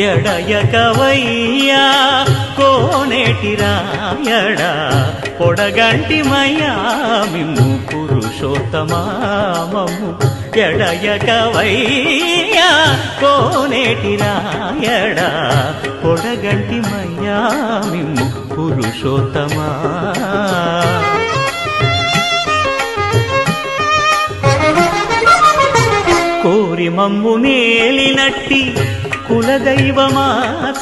ఎడయకవయ్యా కోనేటి రాయడ పొడగంటి పొడగంటిమయ్యా మిమ్ము. పురుషోత్తమా ఎడయకవయ్యా కోనేటి రాయడ పొడగంటి పొడగంటిమయ్యా మిమ్ము పురుషోత్తమా. కోరి మమ్ము నేలినట్టి குல தெய்வமா